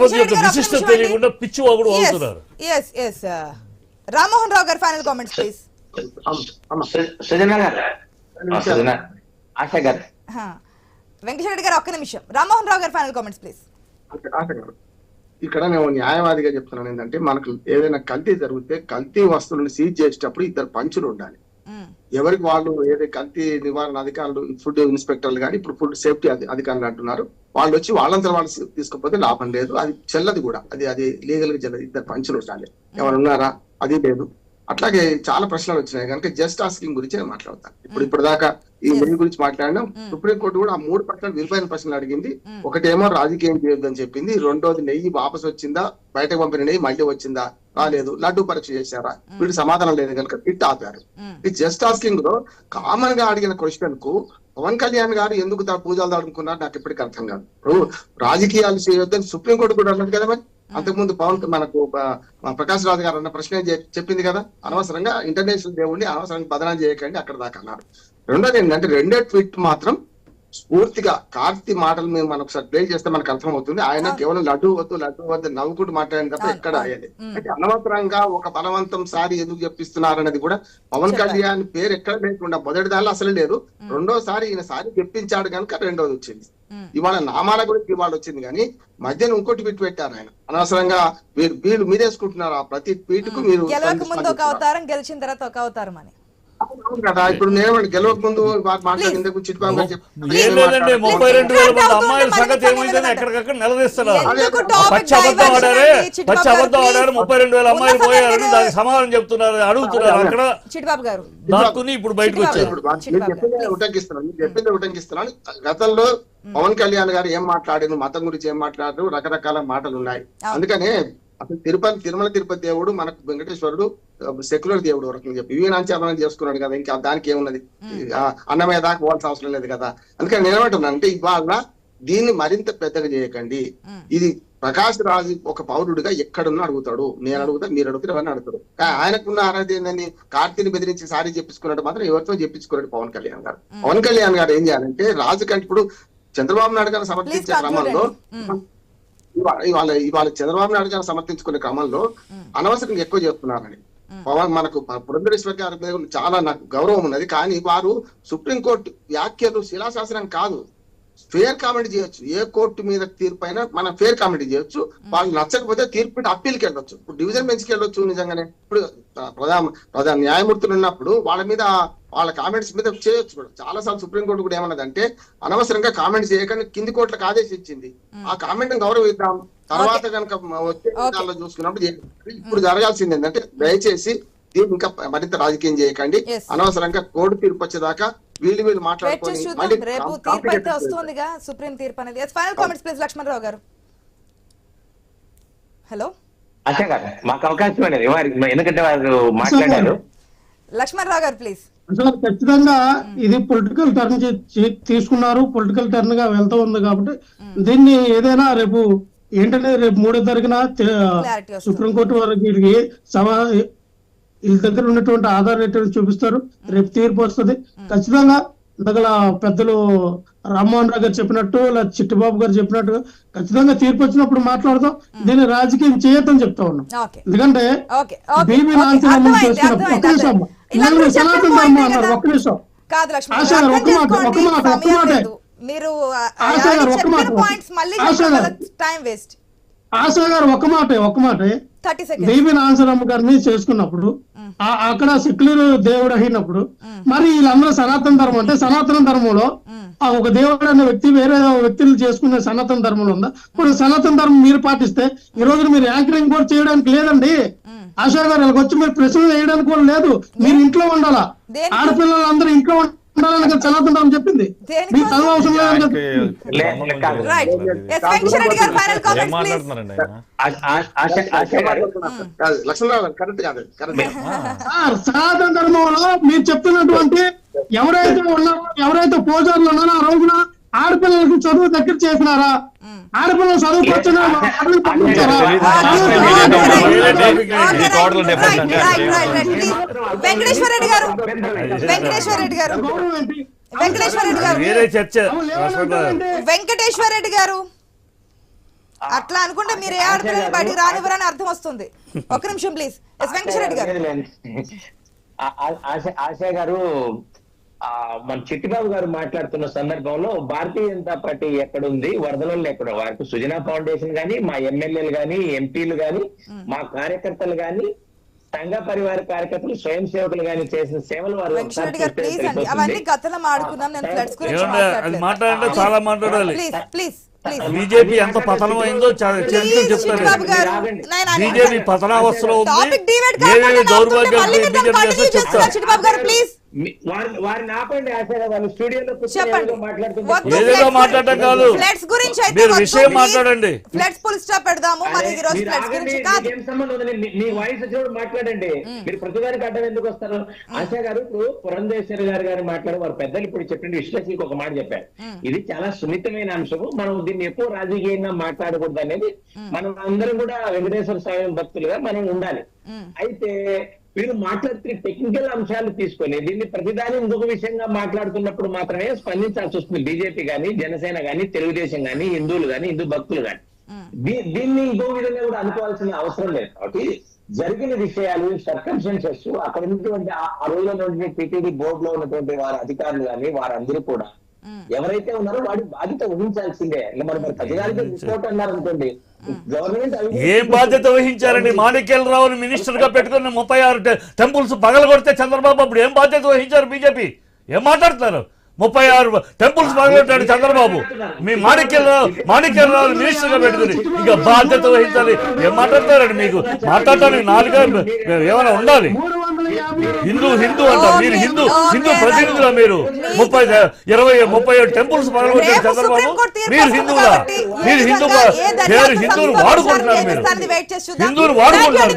విశిష్టత తెలియకుండా పిచ్చి వాగుడు అవుతున్నారు ఎస్ ఎస్ రామ్మోహన్ రావు గారు ఫైనల్ కామెంట్స్ ప్లీజ్ సృజన గారు? ఆశ గారు. వెంకటరెడ్డి రెడ్డి గారు ఒక్క నిమిషం. రామ్మోహన్ రావు గారు ఫైనల్ కామెంట్స్ ప్లీజ్ ఆశ- గారు. ఇక్కడ నేను న్యాయవాదిగా చెప్తున్నాను ఏంటంటే మనకు ఏదైనా కల్తీ జరిగితే కల్తీ వస్తువులను సీజ్ చేసేటప్పుడు ఇద్దరు పంచులు ఉండాలి. ఎవరికి వాళ్ళు ఏదైతే కల్తీ నివారణ అధికారులు ఫుడ్ ఇన్స్పెక్టర్లు కానీ ఇప్పుడు ఫుడ్ సేఫ్టీ అధికారులు అంటున్నారు. వాళ్ళు వచ్చి వాళ్ళంతా వాళ్ళు తీసుకుపోతే లాభం లేదు. అది చెల్లది కూడా. అది అది లీగల్గా చెల్లదు. ఇద్దరు పంచులు ఉండాలి. ఎవరు ఉన్నారా? అది లేదు. అట్లాగే చాలా ప్రశ్నలు వచ్చినాయి. కనుక జస్ట్ ఆస్కింగ్ గురించి నేను మాట్లాడతాను. ఇప్పుడు ఇప్పుడు దాకా ఈ మెయిల్ గురించి మాట్లాడినాం. సుప్రీంకోర్టు కూడా ఆ మూడు ప్రశ్నలు విలువైన ప్రశ్నలు అడిగింది. ఒకటేమో రాజకీయం చేయొద్దని చెప్పింది. రెండోది నెయ్యి వాపస్ వచ్చిందా? బయటకు పంపిన నెయ్యి మళ్ళీ వచ్చిందా? రాలేదు. లడ్డు పరీక్ష చేశారా? వీడు సమాధానం లేదు కనుక పిట్ ఆపారు. ఈ జస్ట్ ఆస్కింగ్లో కామన్గా అడిగిన క్వశ్చన్కు పవన్ కళ్యాణ్ గారు ఎందుకు పూజలు దాడుకున్నారు నాకు ఇప్పటికీ అర్థం కాదు. ఇప్పుడు రాజకీయాలు చేయొద్దని సుప్రీంకోర్టు కూడా అన్నది కదా మరి? అంతకుముందు పవన్ మనకు ప- మా ప్రకాష్ రాజు గారు అన్న ప్రశ్న చెప్పింది కదా. అనవసరంగా ఇంటర్నేషనల్ దేవుడిని అనవసరంగా బదనాలు చేయకండి అక్కడ దాకా అన్నారు. రెండోది ఏంటంటే రెండో ట్వీట్ మాత్రం స్ఫూర్తిగా కార్తీ మాటలు మేము మనం ఒకసారి ప్లే చేస్తే మనకు అర్థం అవుతుంది ఆయన కేవలం లడ్డు వద్దు లడ్డు వద్దు నవ్వుకుంటూ మాట్లాడిన తప్ప ఎక్కడ అయ్యేది అయితే అనవసరంగా ఒక బలవంతం సారి ఎందుకు చెప్పిస్తున్నారు అనేది కూడా పవన్ కళ్యాణ్ పేరు ఎక్కడ లేకుండా మొదటి దానిలో అసలు లేదు. రెండోసారి ఈయన సారి చెప్పించాడు కనుక రెండోది వచ్చింది. ఇవాళ నామాల గురించి ఇవాళ వచ్చింది కానీ మధ్యన ఇంకోటి ట్వీట్ పెట్టారు ఆయన. అనవసరంగా వీళ్ళు వీళ్ళు మీరేసుకుంటున్నారు ఆ ప్రతి ట్వీట్కు మీరు గెలవక ముందు ఒక అవతారం గెలిచిన తర్వాత ఒక అవతారం అని. కదా ఇప్పుడు నేను గెలవక ముందు మాట్లాడింది గారు. ముప్పై రెండు వేల మంది అవుతుంది, అమ్మాయిల మనకి సంగతి పని ఏమైందని లేదంట. ఎక్కడికక్కడ నిలదీస్తున్నారు పచ్చి అబద్ధం ఆడారే పచ్చి అబద్ధం. ముప్పై రెండు వేల అమ్మాయిలు పోయారని దానికి సమాధానం చెప్తున్నారు అడుగుతున్నారు అక్కడ చిట్టిబాబు గారు దాక్కుని ఇప్పుడు బయటకు వచ్చారు. ఉటంకిస్తున్నాను మీరు చెప్పింది ఉటంకిస్తున్నాను గతంలో పవన్ కళ్యాణ్ గారు ఏం మాట్లాడారు మతం గురించి ఏం మాట్లాడారు రకరకాల మాటలు ఉన్నాయి. అందుకనే అసలు తిరుపతి తిరుమల తిరుపతి దేవుడు మనకు వెంకటేశ్వరుడు సెక్యులర్ దేవుడు రకంగా చెప్పి. ఇవి నాంచామనం చేసుకున్నాడు కదా ఇంకా దానికి ఏమున్నది? అన్నమయ్య దాకా పోవాల్సిన అవసరం లేదు కదా. అందుకని నేను ఏమంటున్నాను అంటే ఇవాళ దీన్ని మరింత పెద్దగా చేయకండి. ఇది ప్రకాష్ రాజు ఒక పౌరుడిగా ఎక్కడున్నా అడుగుతాడు. నేను అడుగుతా మీరు అడుగుతారు ఎవరిని అడుగుతారు. కానీ ఆయనకున్న అర్హత ఏంటని కార్తీని బెదిరించి సారీ చెప్పించుకున్నట్టు మాత్రం ఎవరితో చెప్పించుకున్నాడు పవన్ కళ్యాణ్ గారు. పవన్ కళ్యాణ్ గారు ఏం చేయాలంటే రాజు కంటే ఇప్పుడు చంద్రబాబు నాయుడు సమర్థించే Please క్రమంలో ఇవాళ ఇవాళ చంద్రబాబు నాయుడు గారిని సమర్థించుకునే క్రమంలో అనవసరంగా ఎక్కువ చేస్తున్నారని పవన్ మనకు పురంధరేశ్వర్ గారి మీద చాలా నాకు గౌరవం ఉన్నది. కానీ వారు సుప్రీంకోర్టు వ్యాఖ్యలు శిలాశాసనం కాదు. ఫేర్ కామెంట్ చేయొచ్చు. ఏ కోర్టు మీద తీర్పు అయినా మనం ఫేర్ కామెంట్ చేయొచ్చు. వాళ్ళు నచ్చకపోతే తీర్పు అప్పీల్కి వెళ్ళొచ్చు. ఇప్పుడు డివిజన్ బెంచ్కి వెళ్ళొచ్చు నిజంగానే. ఇప్పుడు ప్ర- ప్రధాన ప్రధాన న్యాయమూర్తులు ఉన్నప్పుడు వాళ్ళ మీద వాళ్ళ కామెంట్స్ మీద చేయొచ్చు కూడా. చాలా సార్లు సుప్రీంకోర్టు కూడా ఏమన్నదంటే అనవసరంగా కామెంట్స్ చేయకుండా కింది కోర్టులకు ఆదేశం ఇచ్చింది. ఆ కామెంట్ గౌరవిద్దాం. తర్వాత కనుక వచ్చే చూసుకున్నప్పుడు. ఇప్పుడు జరగాల్సింది ఏంటంటే దయచేసి దీన్ని ఇంకా మరింత రాజకీయం చేయకండి. అనవసరంగా కోర్టు తీర్పు వచ్చేదాకా వీళ్ళు వీళ్ళు చూద్దాం. రేపు తీర్పు అయితే వస్తుందిగా సుప్రీం తీర్పు అనేది. ఫైనల్ కామెంట్స్ ప్లీజ్ లక్ష్మణరావు గారు. హలో ఆశ గారు మాకు అవకాశం అనేది ఎందుకంటే వారు మాట్లాడారు. లక్ష్మణరావు గారు ప్లీజ్ అసలు ఖచ్చితంగా ఇది పొలిటికల్ టర్న్ తీసుకున్నారు. పొలిటికల్ టర్న్గా వెళ్తూ ఉంది కాబట్టి దీన్ని ఏదైనా రేపు ఏంటంటే రేపు మూడో తారీఖున. సుప్రీంకోర్టు వారికి వీళ్ళకి సభ వీళ్ళ దగ్గర ఉన్నటువంటి ఆధార్ చూపిస్తారు. రేపు తీర్పు వస్తుంది. ఖచ్చితంగా ఇందాక పెద్దలు రామ్మోహన్ రావు గారు చెప్పినట్టు లేదా చిట్టిబాబు గారు చెప్పినట్టు ఖచ్చితంగా తీర్పు వచ్చినప్పుడు మాట్లాడతాం దీన్ని రాజకీయం చేయొద్దని చెప్తా ఉన్నాం. ఎందుకంటే బీబీ మీరు కదా. పాయింట్స్ మళ్ళీ. టైం వేస్ట్ ఆశా గారు ఒక్క మాటే ఒక్క మాటే. బీబీ నాన్సరమ్మ గారిని చేసుకున్నప్పుడు అక్కడ సెక్యులర్ దేవుడు అయినప్పుడు మరి వీళ్ళందరూ సనాతన ధర్మం అంటే సనాతన ధర్మంలో ఆ ఒక దేవుడు అనే వ్యక్తి వేరే వ్యక్తులు చేసుకునే సనాతన ధర్మంలో ఉందా? ఇప్పుడు సనాతన ధర్మం మీరు పాటిస్తే ఈ రోజు మీరు యాంకరింగ్ కూడా చేయడానికి లేదండి. ఆశా గారు వీళ్ళకి వచ్చి మీరు ప్రశ్నలు వేయడానికి కూడా లేదు. మీరు ఇంట్లో ఉండాలా? ఆడపిల్లలందరూ ఇంట్లో ఉండాలని ధర్మం చెప్పింది. చదువు అవసరం సార్ సనాతన ధర్మంలో మీరు చెప్తున్నటువంటి ఎవరైతే ఉన్నారో ఎవరైతే పూజారులు ఉన్నారో ఆ రోజున ఆడపిల్లలకి చదువు దగ్గర చేసినారా ఆడపిల్లలు చదువు వచ్చిన పంపించారా వేరే topic లేదు. ఈ total difference అంటే వెంకటేశ్వర రెడ్డి గారు వెంకటేశ్వర రెడ్డి గారు గౌరవం ఏంటి వెంకటేశ్వర రెడ్డి గారు వెంకటేశ్వర రెడ్డి గారు అట్లా అనుకుంటే మీరు ఏ ఆడపిల్లని బయటికి రానివ్వరని అర్థం వస్తుంది ఒక నిమిషం ప్లీజ్ ఎస్ వెంకటరెడ్డి గారు ఆశ గారు మన చిట్టిబాబు గారు మాట్లాడుతున్న సందర్భంలో భారతీయ జనతా పార్టీ ఎక్కడ ఉంది వరదలలో ఎక్కడ? వారికి సుజనా ఫౌండేషన్ గాని మా ఎమ్మెల్యేలు గాని ఎంపీలు గాని మా కార్యకర్తలు గాని సంఘ పరివార కార్యకర్తలు స్వయం సేవకులు గాని చేసిన సేవలు వారు బీజేపీ ఎంత పతనం అయిందో చాలా చరిత్ర చెప్తారు. చిట్టిబాబు గారు నేను అని- బీజేపీ పతనావస్థలో ఉంది. చేస్తున్నారు. చెప్తారు. వారిని వారిని ఆపండి ఆశ గారు. వాళ్ళు స్టూడియోలో కూర్చొని చెప్పండి. ఏదో మాట్లాడుతుంటే వద్దు ఏదేదో ఫ్లడ్స్ మాట్లాడటం కాదు. ఫ్లడ్స్ గురించి అయితే మీరు వద్దు, విషయం please. మాట్లాడండి. ఫ్లడ్స్ ఫుల్ స్టాప్ పెడదాము. మరి అరే, ఈ రోజు మీరు ఫ్లడ్స్ ఆగండి, గురించి కాదు. మీకేం సంబంధం ఉందండి? మీ- మీ వాయిస్ వచ్చినప్పుడు మాట్లాడండి. మీరు ప్రతిదానికి అడ్డం ఎందుకు వస్తారు? ఆశా గారు ఇప్పుడు పురంధేశ్వరి గారు గారు మాట్లాడు వారు పెద్దలు ఇప్పుడు చెప్పిన విశ్లేషణకి ఒక మాట చెప్పారు. ఇది చాలా సున్నితమైన అంశము. మనం దీన్ని ఎక్కువ రాజకీయంగా మాట్లాడకూడదు అనేది మనం అందరం కూడా వెంకటేశ్వర స్వామి భక్తులుగా మనం ఉండాలి. అయితే వీరు మాట్లాడుతున్న టెక్నికల్ అంశాలు తీసుకొని దీన్ని ప్రతిదాని ఇంకొక విషయంగా మాట్లాడుతున్నప్పుడు మాత్రమే స్పందించాల్సి వస్తుంది. బీజేపీ గాని జనసేన గాని తెలుగుదేశం గాని హిందువులు గాని హిందూ భక్తులు దీ- దీన్ని ఇంకో విధంగా కూడా అనుకోవాల్సిన అవసరం లేదు. కాబట్టి జరిగిన విషయాలు సర్కంస్టెన్సెస్ అక్కడ ఉన్నటువంటి ఆ ఆ రోజులో ఉన్నటువంటి టీటీడీ బోర్డు లో ఉన్నటువంటి వారి అధికారులు కానీ వారందరూ కూడా ఎవరైతే ఉన్నారో వాడి బాధ్యత వహించాల్సిందే. మరి మరి ప్రతిదానికి రిపోర్ట్ అన్నారు అనుకోండి గవర్నమెంట్ అవి- ఏం బాధ్యత వహించారండి? మాణిక్యాలరావుని మినిస్టర్గా పెట్టుకుని ముప్పై ఆరు టెంపుల్స్ పగలగొడితే చంద్రబాబు అప్పుడు ఏం బాధ్యత వహించారు బీజేపీ? ఏం మాట్లాడుతున్నారు? ముప్పై ఆరు టెంపుల్స్ పగలగొట్టాడు చంద్రబాబు. మీ మాణిక్యరావు మాణిక్యాలరావు మినిస్టర్గా పెట్టుకుని ఇక బాధ్యత వహించాలి. ఏం మాట్లాడతారండి మీకు? మాట్లాడటానికి నాలుగా ఏమైనా ఉండాలి? హిందూ హిందూ అంటారు. మీరు హిందూ హిందూ ప్రతినిధులా మీరు? ముప్పై ఇరవై ముప్పై ఏడు టెంపుల్స్ పగలగొట్టారు చంద్రబాబు. మీరు హిందువులా? మీరు పేరు హిందువులు వాడుకుంటున్నారు మీరు. హిందువులు వాడుకుంటున్నారు